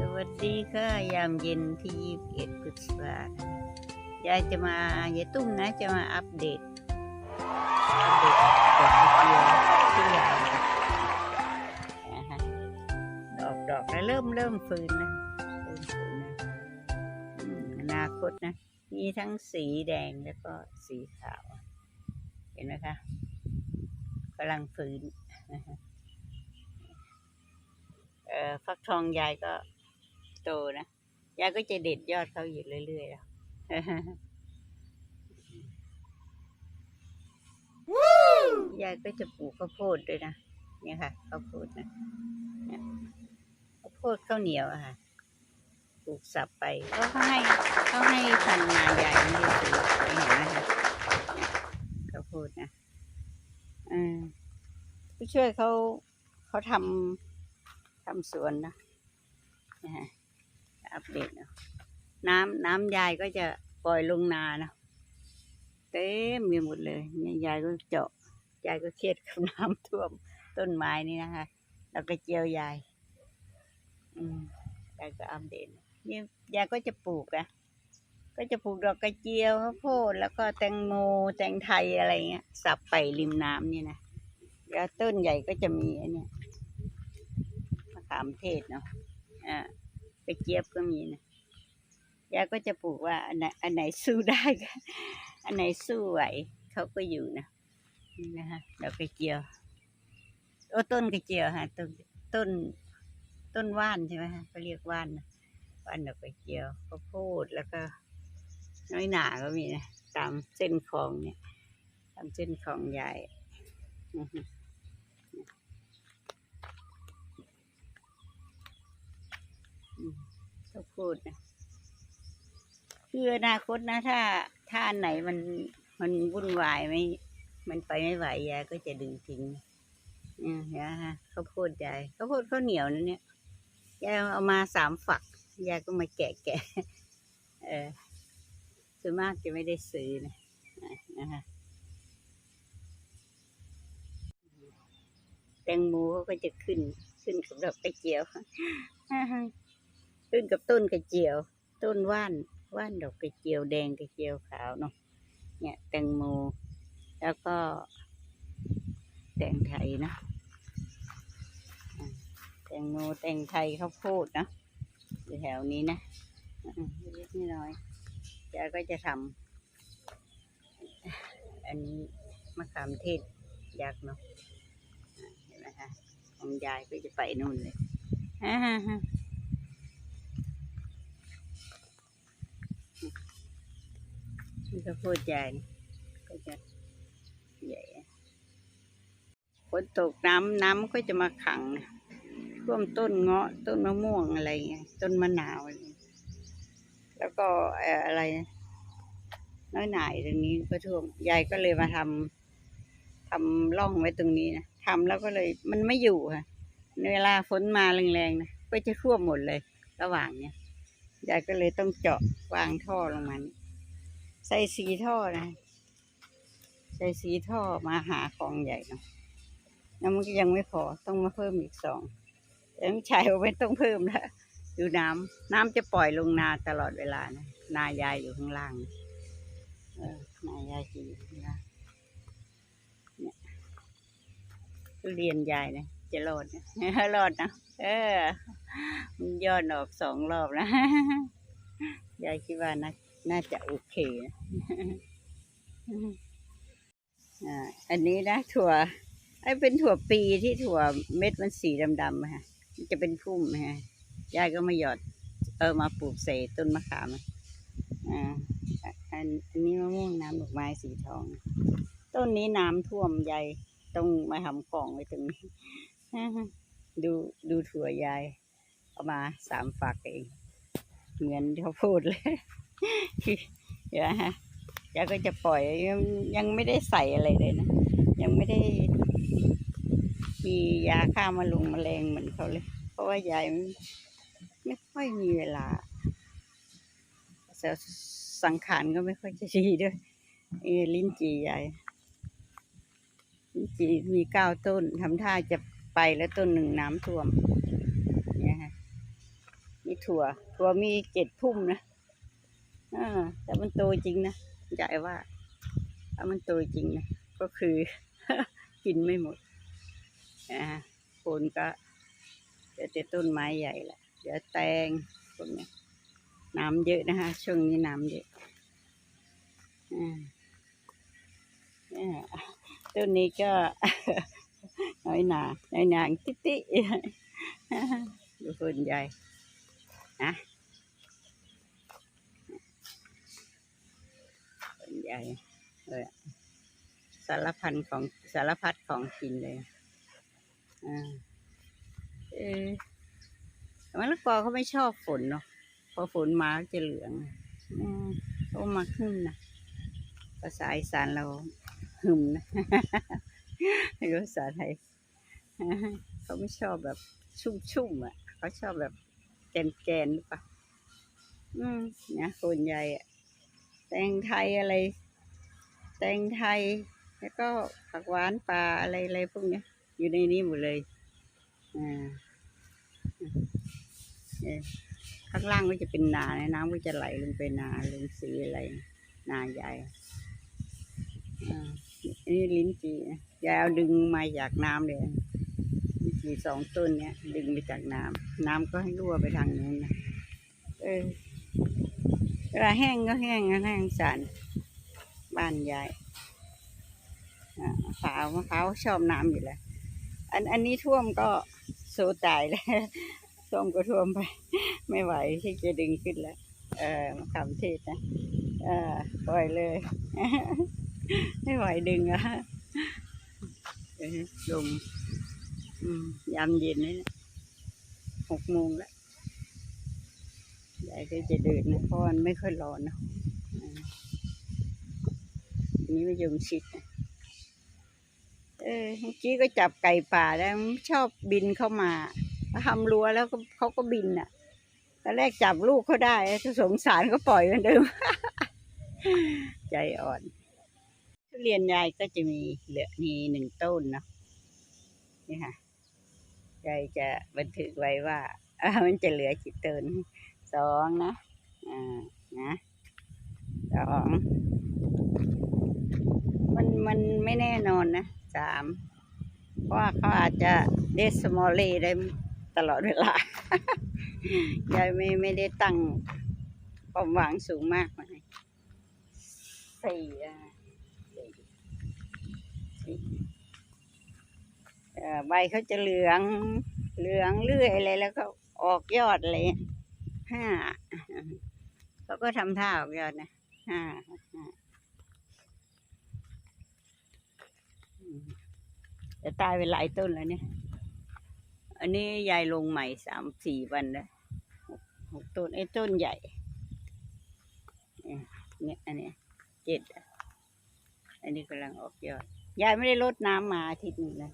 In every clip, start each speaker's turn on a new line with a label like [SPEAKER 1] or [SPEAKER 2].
[SPEAKER 1] สวัสดีค่ะยามเย็นที่ 21พฤษภาคมยายจะมายายตุ้มนะจะมาอัปเดตอัปเดตดอกกระเจียวที่ยายดอกดอกแล้วเริ่มเริ่มฟื้นนะเริ่มฟื้นนะอนาคตนะ มีทั้งสีแดงแล้วก็สีขาว เห็นไหมคะกำลังฟื้นนะฮะเอ่อฟักทองยายก็ โตนะยายก็จะเด็ดยอดเขาอยู่เรื่อยๆแล้วยายก็จะปลูกข้าวโพดด้วยนะเนี่ยค่ะข้าวโพดนะเนี่ยข้าวโพดข้าวเหนียวอะค่ะปลูกสับไปก็เขาให้เขาให้พันธุ์มายายไม่ได้ซื้อไปเห็นไหมคะเนี่ยข้าวโพดนะอืมผู้ช่วยเขาเขาทำทำสวนนะนะฮะ อัปเดตเนาะน้ำน้ำยายก็จะปล่อยลงนานะเต็มมีหมดเลยเนี่ยยายก็เจาะยายก็เครียดกับน้ำท่วมต้นไม้นี่นะคะ แล้วก็เจียวยาย อืมยายก็อัปเดตนี่ยายก็จะปลูกอะก็จะปลูกดอกกระเจียวข้าวโพดแล้วก็แตงโมแตงไทยอะไรเงี้ย สับไปริมน้ำนี่นะแล้วต้นใหญ่ก็จะมีอันเนี้ยมะขามเทศเนาะอ่า กระเจี๊ยบก็มีนะยายก็จะปลูกว่าอันไหนอันไหนสู้ได้ อันไหนสู้ไหวเขาก็อยู่นะนี่นะคะดอกกระเจียวโอ้ต้นกระเจียวฮะต้นต้นต้นว่านใช่ไหมฮะเขาเรียกว่านนะว่านดอกกระเจียวข้าวโพดแล้วก็ น้อยหนาก็มีนะตามเส้นคลองเนี่ย ตามเส้นคลองใหญ่ อือฮึเขาพูดนะคืออนาคตนะถ้าถ้าอันไหนมันมันวุ่นวายไม่มันไปไม่ไหวยายก็จะดึงทิ้งเนี่ยเห็นะฮะเขาวโพูดยายเขาวโพูดข้าวเหนียวนะเนี่ยยายเอามาสามฝักยายก็มาแกะแกะเออส่วนมากจะไม่ได้ซื้อนะนะคะแตงโมเขาก็จะขึ้นขึ้นกับดอกกระเจียว ขึ้นกับต้นกระเจียว ต้นว่านว่านดอกกระเจียวแดงกระเจียวขาวเนาะเนี่ยแตงโมแล้วก็แตงไทยนะแตงโมแตงไทยข้าวโพดนะอยู่แถวนี้นะเล็กน้อยยายก็จะทำอันนี้มะขามเทศยักษ์เนาะเห็นไหมคะของยายก็จะไปนู่นเลยอ่าฮะ ฮะนี่ก็พูดใหญ่ก็จะใหญ่ฝนตกน้ำน้ำก็จะมาขังท่วมต้นเงาะต้นมะม่วงอะไรเงี้ยต้นมะนาวแล้วก็อะไรนะน้อยหน่ายตรงนี้ก็ท่วมยายก็เลยมาทำทำร่องไว้ตรงนี้นะทำแล้วก็เลยมันไม่อยู่ค่ะเวลาฝนมาแรงๆนะก็จะท่วมหมดเลย ระหว่างเนี้ยยายก็เลยต้องเจาะวางท่อลงมานี่ ใส่สีท่อนะ ใส่สีท่อมาหาคลองใหญ่เนาะแล้วมันก็ยังไม่พอต้องมาเพิ่มอีกสองแต่ไม่ใช่ไม่ต้องเพิ่มแล้วดูน้ำน้ำจะปล่อยลงนาตลอดเวลานะนายายอยู่ข้างล่างนะเออนายายจะอยู่ข้างล่างเนี่ยเรียนยายนะจะรอดนะรอดนะเออมันยอดออกสองรอบนะยายคิดว่านะ น่าจะโอเคอ่าอันนี้นะถั่วไอ้เป็นถั่วปีที่ถั่วเม็ดมันสีดำๆอะฮะมันจะเป็นพุ่มฮะยายก็มาหยอด เออมาปลูกใส่ต้นมะขามอ่าอันนี้มะม่วงน้ำดอกไม้สีทอง ต้นนี้น้ำท่วมยายต้องมาทำของไว้ตรงนี้ดูดูถั่วยาย เอามาสามฝักเอง เหมือนเขาพูดเลย เดี๋ยวนะฮะยายก็จะปล่อยยังยังไม่ได้ใส่อะไรเลยนะ ยังไม่ได้มียาฆ่ามาลุงแมลงเหมือนเขาเลย เพราะว่ายายไม่ไม่ค่อยมีเวลาแต่สังขารก็ไม่ค่อยจะดีด้วยเออลิ้นจียายลิ้นจีมีเก้าต้นทำท่าจะไปแล้วต้นหนึ่งน้ำท่วมเนี่ยฮะมีถั่ว ถั่วมีเจ็ดพุ่มนะ อ่าแต่มันโตจริงนะยายว่าถ้ามันโตจริงนะก็คือ กินไม่หมดอ่าโคนก็เดี๋ยวแต่ต้นไม้ใหญ่แหละเดี๋ยวแตงพวกนี้น้ำเยอะนะคะช่วงนี้น้ำเยอะอ่าอ่าต้นนี้ก็น้อยหนาน้อยหนางติ๊ติดูคนใหญ่นะ ใหญ่เลยสารพันของสารพัดของกินเลยอ่าเออมะละกอเขาไม่ชอบฝนเนาะพอฝนมาจะเหลืองอืมเขามาขึ้นนะภาษาอีสานเราหึมนะไม่รู้ภาษาไทยเขาไม่ชอบแบบชุ่มๆอะ เขาชอบแบบแกนๆหรือเปล่าอืมนะคนใหญ่อะ แตงไทยอะไร แตงไทย แล้วก็ผักหวานปลาอะไรอะไรพวกเนี้ยอยู่ในนี้หมดเลยอ่าเอ่อข้างล่างก็จะเป็นนานะน้ำก็จะไหลลงไปนาลงสีอะไร นาใหญ่อ่าอันนี้ลิ้นจี่ยายเอาดึงมาจากน้ำเลยมีสองต้นเนี้ยดึงไปจากน้ำน้ำก็ให้รั่วไปทางนู้นนะเออ วลาแห้งก็แห้งนะแห้งสารบ้านยายอ่ามะพร้าวมะพร้าวชอบน้ำอยู่แล้ว อันอันนี้ท่วมก็โซตายแล้วท่วมก็ท่วมไป ไม่ไหวที่จะดึงขึ้นแล้ว เออมะขามเทศนะเออปล่อยเลย ไม่ไหวดึงอะลมยามเย็นนี่หกโมงแล้ว ยายก็จะเดินนะเพราะมันไม่ค่อยร้อนนะอันนี้มายงชิดนะเออเมื่อกี้ก็จับไก่ป่าแล้วชอบบินเข้ามาทำรั้วแล้วเขาก็บินอะตอนแรกจับลูกเขาได้ถ้าสงสารก็ปล่อยมือนเดิม ใจอ่อนทุเรียนยายก็จะมีเหลือมีหนึ่งต้นเนาะนี่ค่ะยายจะบันทึกไว้ว่าอ่ามันจะเหลือกี่ต้น สองนะ อ่า นะสองมันมันไม่แน่นอนนะสามเพราะว่าเขาอาจจะเดสมอลเล่ได้ตลอดเวลายายไม่ไม่ได้ตั้งความหวังสูงมากมาสี่อะสี่สี่อ่อใบเขาจะเหลืองเหลืองเรื่อยอะไรแล้วก็ออกยอดเลย ห้าเขาก็ทำท่าออกยอดนะห้าจะตายไปหลายต้นแล้วเนี่ย อันนี้ยายลงใหม่สามสี่วันแล้วหกหกต้นไอ้ต้นใหญ่ เนี่ยอันนี้เจ็ดอันนี้กำลังออกยอด ยายไม่ได้รดน้ำมาอาทิตย์นึงแล้ว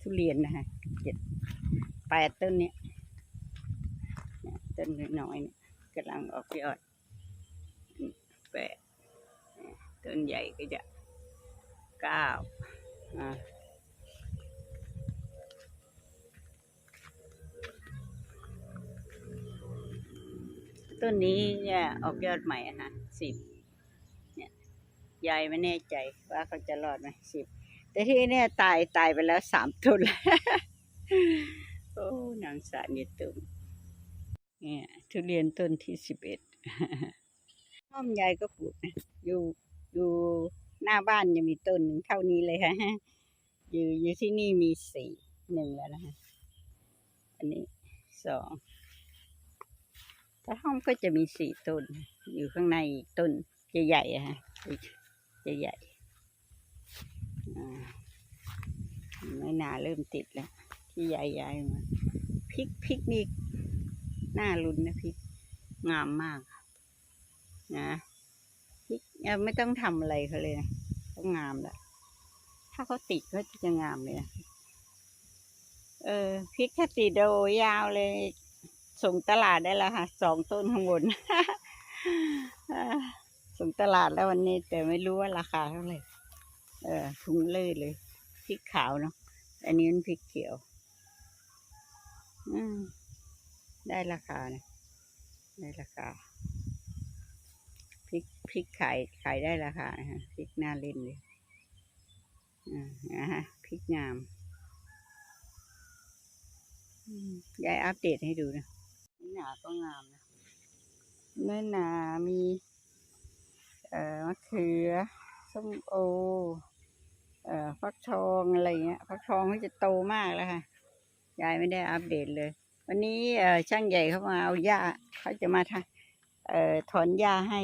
[SPEAKER 1] ทุเรียนนะฮะเจ็ด แปดต้นเนี้ยเนี่ยต้นน้อยๆเนี่ยกำลังออกยอดแปดต้นใหญ่ก็จะเก้าอ่าต้นนี้เนี่ยออกยอดใหม่อะฮะสิบเนี่ยยายไม่แน่ใจว่าเขาจะรอดไหมสิบแต่ที่เนี่ยตายตายไปแล้วสามต้นแล้ว โอ้นางสารนี่ตุ่มเนี่ยทุเรียนต้นที่สิบเอ็ดน้อมยายก็ปลูกนะอยู่อยู่หน้าบ้านยังมีต้นหนึ่งเท่านี้เลยค่ะอยู่อยู่ที่นี่มีสี่หนึ่งแล้วนะคะอันนี้สองถ้าห้องก็จะมีสี่ต้น อยู่ข้างในอีกต้นใหญ่ๆอะฮะใหญ่ๆอ่าไม่นาเริ่มติดแล้ว ที่ยายยายมาพริกพริกนี่หน้ารุนนะพริกงามมากนะพริกไม่ต้องทำอะไรเขาเลยนะเขางามแล้วถ้าเขาติดก็จะงามเลยเออพริกแค่ติดโดยาวเลย ส่งตลาดได้แล้วค่ะสองต้นข้างบนส่งตลาดแล้ววันนี้ แต่ไม่รู้ว่าราคาเท่าไหร่เออถุงเลยเลยพริกขาวเนาะอันนี้มันพริกเขียว อืม ได้ราคานะได้ราคาพริกพริกขายขายได้ราคานะฮะพริกน่าเล่นเลยอ่านะฮะพริกงามอืมยายอัปเดตให้ดูนะนี่หนาก็งามนะเนื้อหนามี เอ่อมะเขือส้มโอ เอ่อฟักทองอะไรเงี้ยฟักทองเขาจะโตมากแล้วค่ะ ยายไม่ได้อัปเดตเลย วันนี้เอช่างใหญ่เขามาเอาหญ้าเขาจะมาทำเอถอนหญ้าให้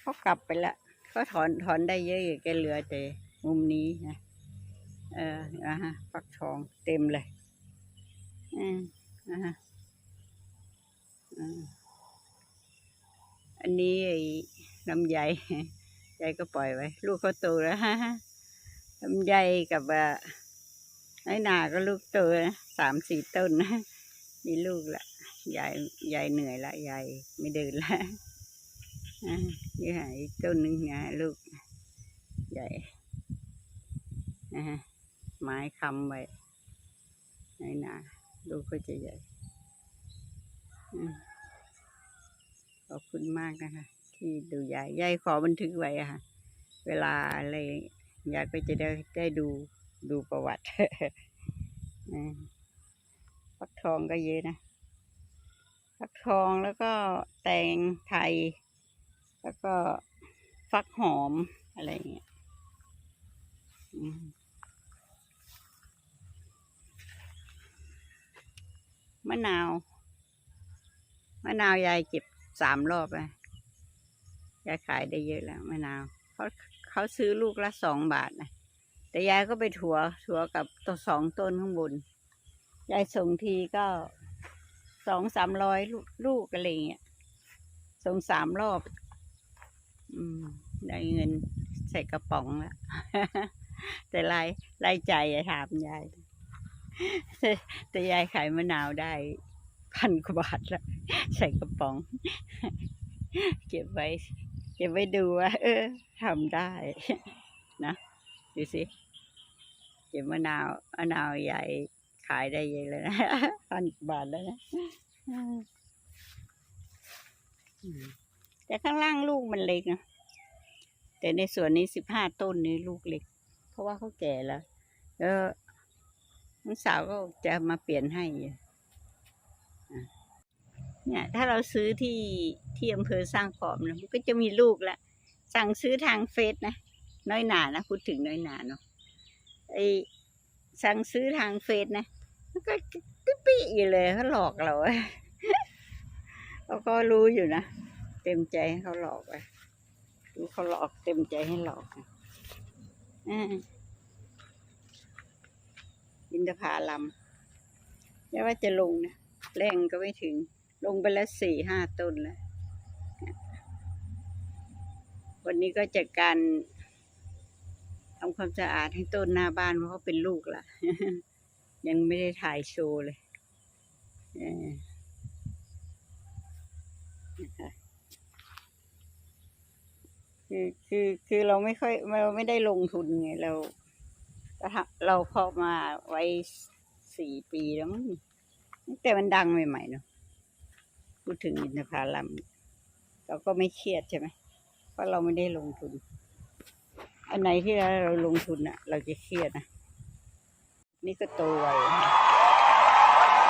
[SPEAKER 1] เขากลับไปละเขาถอนถอนได้เยอะอยู่แกเหลือแต่มุมนี้นะเออนะฮะฟักทองเต็มเลยอืมนะฮะอันนี้ไอ้ลำไยยายก็ปล่อยไว้ ลูกเขาโตแล้วฮะลำไยกับอ่ น้อยหนาก็ลูกโตนะสามสี่ต้นนะมีลูกละยายยายเหนื่อยละยายไม่เดินละอะนี่หายต้นหนึ่งนะลูก ใหญ่นะฮะไม้คำไว้น้อยหนาลูกก็จะใหญ่ขอบคุณมากนะคะ ที่ดูยายยายขอบันทึกไว้อะค่ะ เวลาอะไรยายก็จะได้ได้ดู ดูประวัติฟักทองก็เยอะนะฟักทองแล้วก็แตงไทย แล้วก็ฟักหอมอะไรเงี้ยมะนาว มะนาวยายเก็บสามรอบเลยยายขายได้เยอะแล้วมะนาวเขาเขาซื้อลูกละสองบาทนะ แต่ยายก็ไปถัวถัวกับตัวสองต้นข้างบน ยายส่งทีก็สองสามร้อยลูกอะไรเงี้ยส่งสามรอบ อืม ได้เงินใส่กระป๋องล้วแต่รายรายใจ่ยอย่าถามยายแต่แต่ยายขายมะนาวได้พันกว่าบาทล้วใส่กระป๋อง เก็บไว้ เก็บไว้ดูว่า เออทำได้ นะ ดูสิ เก็บมะนาวมะนาวใหญ่ขายได้เยอะเลยนะพันกว่าบาทแล้วนะอืมแต่ข้างล่างลูกมันเล็กนะแต่ในสวนนี้สิบห้าต้นนี้ลูกเล็ก เพราะว่าเขาแก่แล้วแล้วน้องสาวก็จะมาเปลี่ยนให้อยู่อะเนี่ย ถ้าเราซื้อที่ที่อำเภอสร้างขอมนะมันก็จะมีลูกละสั่งซื้อทางเฟซนะน้อยหนานะพูดถึงน้อยหนาเนาะ ไอสั่งซื้อทางเฟซนะมันก็ปิ๊ปี้อยู่เลยเขาหลอกเราเขาก็รู้อยู่นะ เต็มใจให้เขาหลอกไปรู้เขาหลอกเต็มใจให้หลอกอ่าอินทผาลำไม่ว่าจะลงนะแรงก็ไม่ถึง ลงไปแล้วสี่ห้าต้นแล้ว วันนี้ก็จัดการ ทำความสะอาดให้ต้นหน้าบ้านเพราะเขาเป็นลูกละยังไม่ได้ถ่ายโชว์เลยนะคะคือคือคือเราไม่ค่อยเราไม่ได้ลงทุนไงเราเราเพาะมาไว้สี่ปีแล้วมั้งแต่มันดังใหม่ๆเนาะพูดถึงอินทผลัมเราก็ไม่เครียดใช่ไหมเพราะเราไม่ได้ลงทุน อันไหนที่เราลงทุนอะเราจะเครียดนะนี่ก็โตไว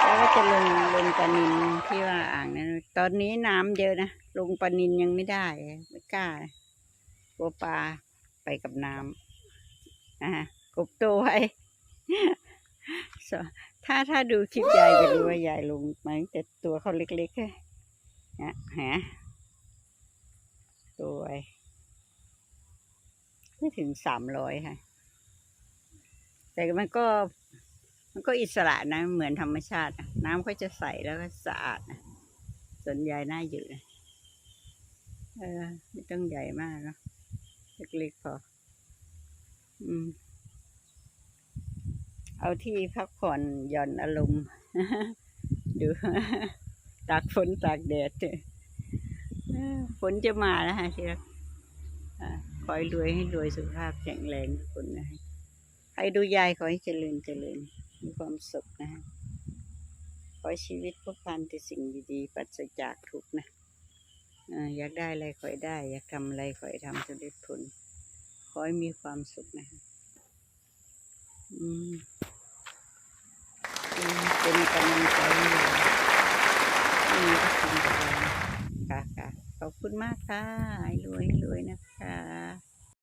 [SPEAKER 1] แล้วก็จะลงลงปลานินที่ว่าอ่างนั้นตอนนี้น้ำเยอะนะลงปลานินยังไม่ได้ไม่กล้ากลัวปลาไปกับน้ำอ่ากบโตไว้ถ้าถ้าดูคลิปยายจะรู้ว่ายายลงมาแต่ตัวเขาเล็กๆแค่เนี่ยฮะตัวไอ้ ไม่ถึงสามร้อยค่ะ แต่มันก็ มันก็อิสระนะ เหมือนธรรมชาติน้ำก็จะใสแล้วก็สะอาดนะส่วนใหญ่น่าอยู่นะเออไม่ต้องใหญ่มากเนอะเล็กๆพอ อืม เอาที่พักผ่อนหย่อนอารมณ์ดูตากฝนตากแดดฝนจะมาแล้วฮะที่รักอ่าขอ ให้รวยให้รวยสุขภาพแข็งแรงทุกคนนะฮะใครดูยายขอให้เจริญเจริญมีความสุขนะฮะขอชีวิตพบพันแต่สิ่งดีๆปราศจากทุกนะเอออยากได้อะไรขอให้ได้ อยากทำอะไรขอให้ทำสำเร็จผลขอให้มีความสุขนะอืมอืมเป็นกำลังใจให้เราที่มีทุกคนค่ะค่ะ ขอบคุณมากค่ะรวยรวยนะคะ